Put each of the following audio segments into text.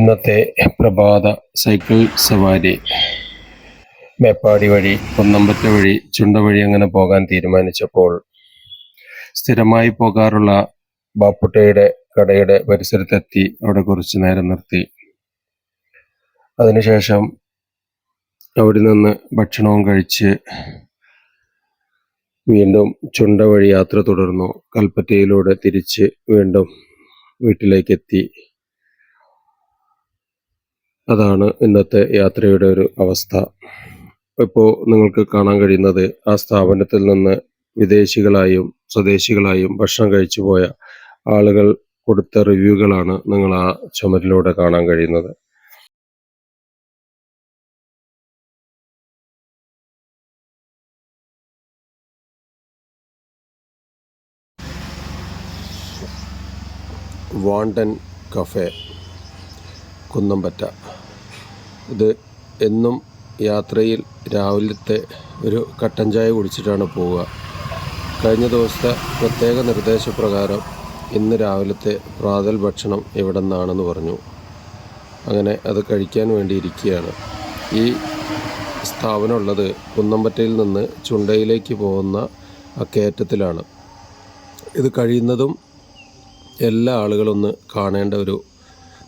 ഇന്നത്തെ പ്രഭാത സൈക്കിൾ സവാരി മേപ്പാടി വഴി കുന്നമ്പറ്റ വഴി ചുണ്ട വഴി അങ്ങനെ പോകാൻ തീരുമാനിച്ചപ്പോൾ സ്ഥിരമായി പോകാറുള്ള ബാപ്പുട്ടയുടെ കടയുടെ പരിസരത്തെത്തി അവിടെ കുറച്ചു നേരം നിർത്തി. അതിനുശേഷം അവിടെ നിന്ന് ഭക്ഷണവും കഴിച്ച് വീണ്ടും ചുണ്ട വഴി യാത്ര തുടർന്നു. കൽപ്പറ്റയിലൂടെ തിരിച്ച് വീണ്ടും വീട്ടിലേക്കെത്തി. അതാണ് ഇന്നത്തെ യാത്രയുടെ ഒരു അവസ്ഥ. ഇപ്പോൾ നിങ്ങൾക്ക് കാണാൻ കഴിയുന്നത് ആ സ്ഥാപനത്തിൽ നിന്ന് വിദേശികളായും സ്വദേശികളായും ഭക്ഷണം കഴിച്ചു പോയ ആളുകൾ കൊടുത്ത റിവ്യൂകളാണ് നിങ്ങൾ ആ ചുമരിലൂടെ കാണാൻ കഴിയുന്നത്. വാണ്ടൻ കഫേ കുന്നമ്പറ്റ. ഇത് എന്നും യാത്രയിൽ രാവിലത്തെ ഒരു കട്ടൻ ചായ കുടിച്ചിട്ടാണ് പോവുക. കഴിഞ്ഞ ദിവസത്തെ പ്രത്യേക നിർദ്ദേശപ്രകാരം ഇന്ന് രാവിലത്തെ പ്രാതൽ ഭക്ഷണം ഇവിടെ നിന്നാണെന്ന് പറഞ്ഞു. അങ്ങനെ അത് കഴിക്കാൻ വേണ്ടി ഇരിക്കുകയാണ്. ഈ സ്ഥാപനമുള്ളത് കുന്നമ്പറ്റയിൽ നിന്ന് ചുണ്ടയിലേക്ക് പോകുന്ന ആ കയറ്റത്തിലാണ്. ഇത് കഴിയുന്നതും എല്ലാ ആളുകളൊന്ന് കാണേണ്ട ഒരു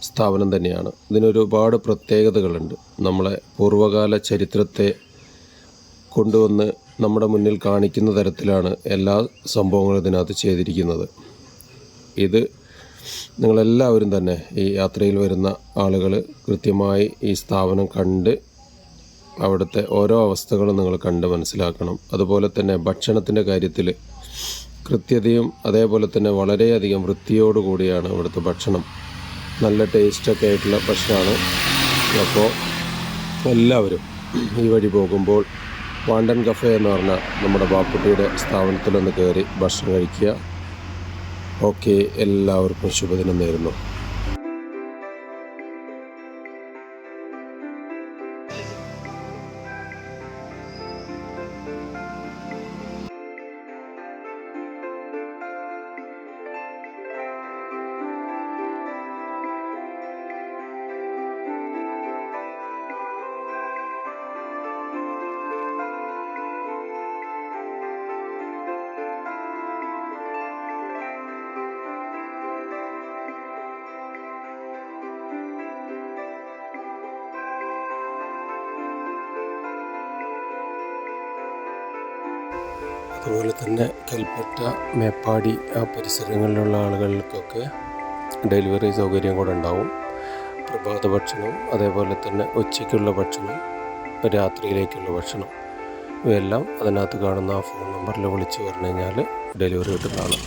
സ്ഥാപനം തന്നെയാണ്. ഇതിനൊരുപാട് പ്രത്യേകതകളുണ്ട്. നമ്മളെ പൂർവകാല ചരിത്രത്തെ കൊണ്ടുവന്ന് നമ്മുടെ മുന്നിൽ കാണിക്കുന്ന തരത്തിലാണ് എല്ലാ സംഭവങ്ങളും ഇതിനകത്ത് ചെയ്തിരിക്കുന്നത്. ഇത് നിങ്ങളെല്ലാവരും തന്നെ ഈ യാത്രയിൽ വരുന്ന ആളുകൾ കൃത്യമായി ഈ സ്ഥാപനം കണ്ട് അവിടുത്തെ ഓരോ അവസ്ഥകളും നിങ്ങൾ കണ്ട് മനസ്സിലാക്കണം. അതുപോലെ തന്നെ ഭക്ഷണത്തിന്റെ കാര്യത്തിൽ കൃത്യതയും അതേപോലെ തന്നെ വളരെയധികം വൃത്തിയോടുകൂടിയാണ് ഇവിടുത്തെ ഭക്ഷണം. നല്ല ടേസ്റ്റൊക്കെ ആയിട്ടുള്ള ഭക്ഷണമാണ്. അപ്പോൾ എല്ലാവരും ഈ വഴി പോകുമ്പോൾ വാണ്ടൻ കഫേ എന്ന് പറഞ്ഞ നമ്മുടെ ബാപ്പുട്ടിയുടെ സ്ഥാപനത്തിലൊന്ന് കയറി ഭക്ഷണം കഴിക്കുക. ഓക്കെ എല്ലാവർക്കും ശുഭദിനം നേരുന്നു. അതുപോലെ തന്നെ കൽപ്പറ്റ മേപ്പാടി ആ പരിസരങ്ങളിലുള്ള ആളുകൾക്കൊക്കെ ഡെലിവറി സൗകര്യം കൂടെ ഉണ്ടാവും. പ്രഭാത ഭക്ഷണം അതേപോലെ തന്നെ ഉച്ചയ്ക്കുള്ള ഭക്ഷണം രാത്രിയിലേക്കുള്ള ഭക്ഷണം ഇവയെല്ലാം അതിനകത്ത് കാണുന്ന ആ ഫോൺ നമ്പറിൽ വിളിച്ച് പറഞ്ഞു കഴിഞ്ഞാൽ ഡെലിവറി കിട്ടുന്നതാണ്.